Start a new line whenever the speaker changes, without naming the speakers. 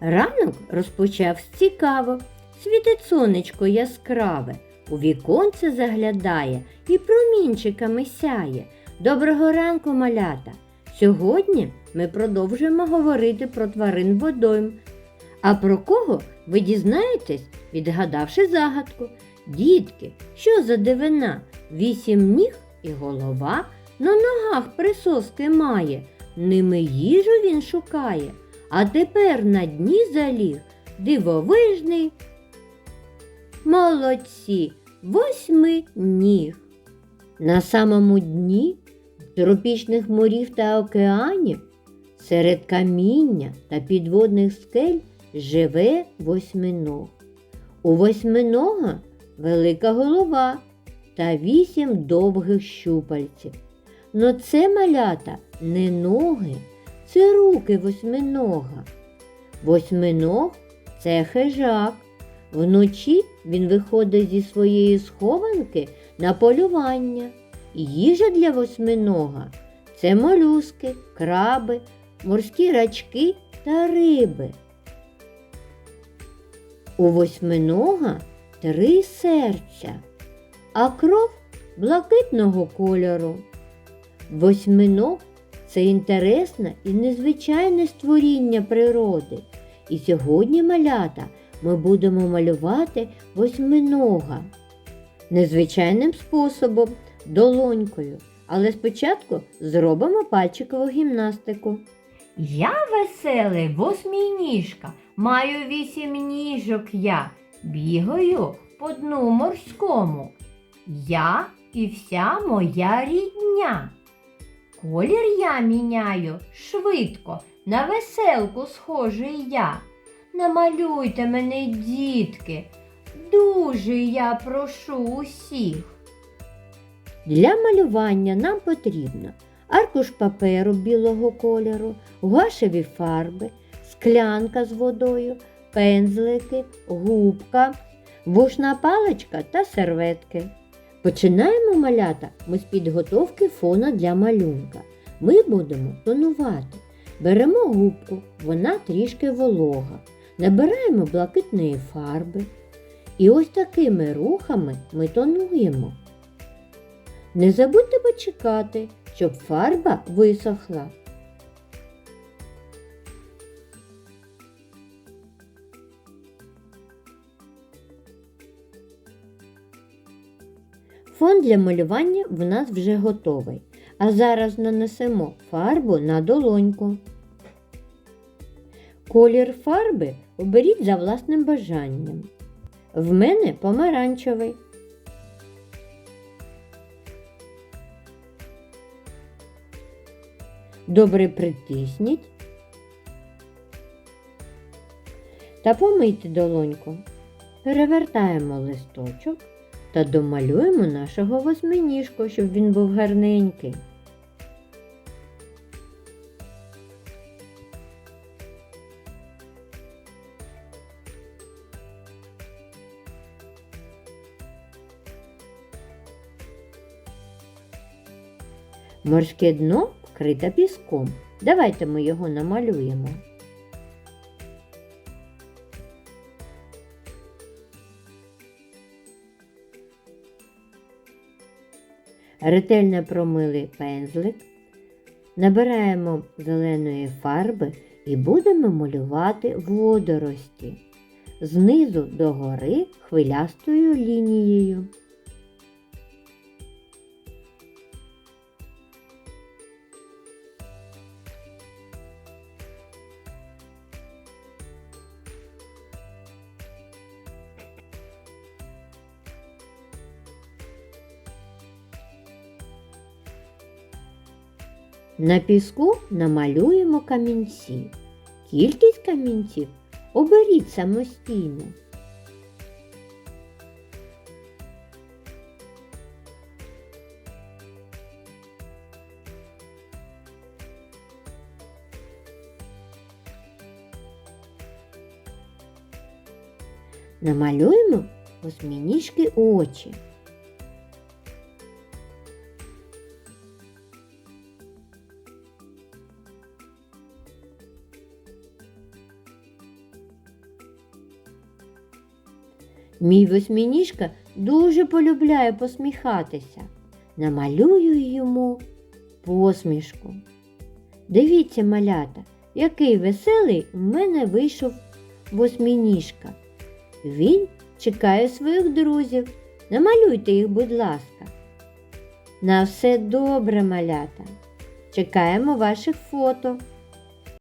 Ранок розпочався цікаво. Світить сонечко яскраве, у віконце заглядає і промінчиками сяє. Доброго ранку, малята! Сьогодні ми продовжуємо говорити про тварин водойм. А про кого ви дізнаєтесь, відгадавши загадку? Дітки, що за дивина? Вісім ніг і голова, на ногах присоски має, ними їжу він шукає, а тепер на дні заліг дивовижний. Молодці, восьми ніг. На самому дні тропічних морів та океанів серед каміння та підводних скель живе восьминог. У восьминога велика голова та вісім довгих щупальців. Но це малята не ноги, це руки восьминога. Восьминог це хижак. Вночі він виходить зі своєї схованки на полювання. Їжа для восьминога це молюски, краби, морські рачки та риби. У восьминога три серця, а кров блакитного кольору. Восьминог це інтересне і незвичайне створіння природи. І сьогодні малята ми будемо малювати восьминога незвичайним способом, долонькою. Але спочатку зробимо пальчикову гімнастику. Я веселий восьминіжка, маю вісім ніжок я, бігаю по дну морському. Я і вся моя рідня. Колір я міняю швидко, на веселку схожий я. Намалюйте мене, дітки, дуже я прошу усіх. Для малювання нам потрібно аркуш паперу білого кольору, гуашеві фарби, склянка з водою, пензлики, губка, вушна паличка та серветки. Починаємо малята ми з підготовки фона для малюнка. Ми будемо тонувати. Беремо губку, вона трішки волога. Набираємо блакитної фарби. І ось такими рухами ми тонуємо. Не забудьте почекати, щоб фарба висохла. Фон для малювання в нас вже готовий. А зараз нанесемо фарбу на долоньку. Колір фарби оберіть за власним бажанням. В мене помаранчевий. Добре притисніть та помийте долоньку. Перевертаємо листочок та домалюємо нашого восьминіжку, щоб він був гарненький. Морське дно вкрите піском. Давайте ми його намалюємо. Ретельно промили пензлик, набираємо зеленої фарби і будемо малювати водорості знизу до гори хвилястою лінією. На піску намалюємо камінці. Кількість камінців оберіть самостійно. Намалюємо восьминіжки очі. Мій восьминіжка дуже полюбляє посміхатися. Намалюю йому посмішку. Дивіться, малята, який веселий в мене вийшов восьминіжка. Він чекає своїх друзів. Намалюйте їх, будь ласка. На все добре, малята. Чекаємо ваших фото.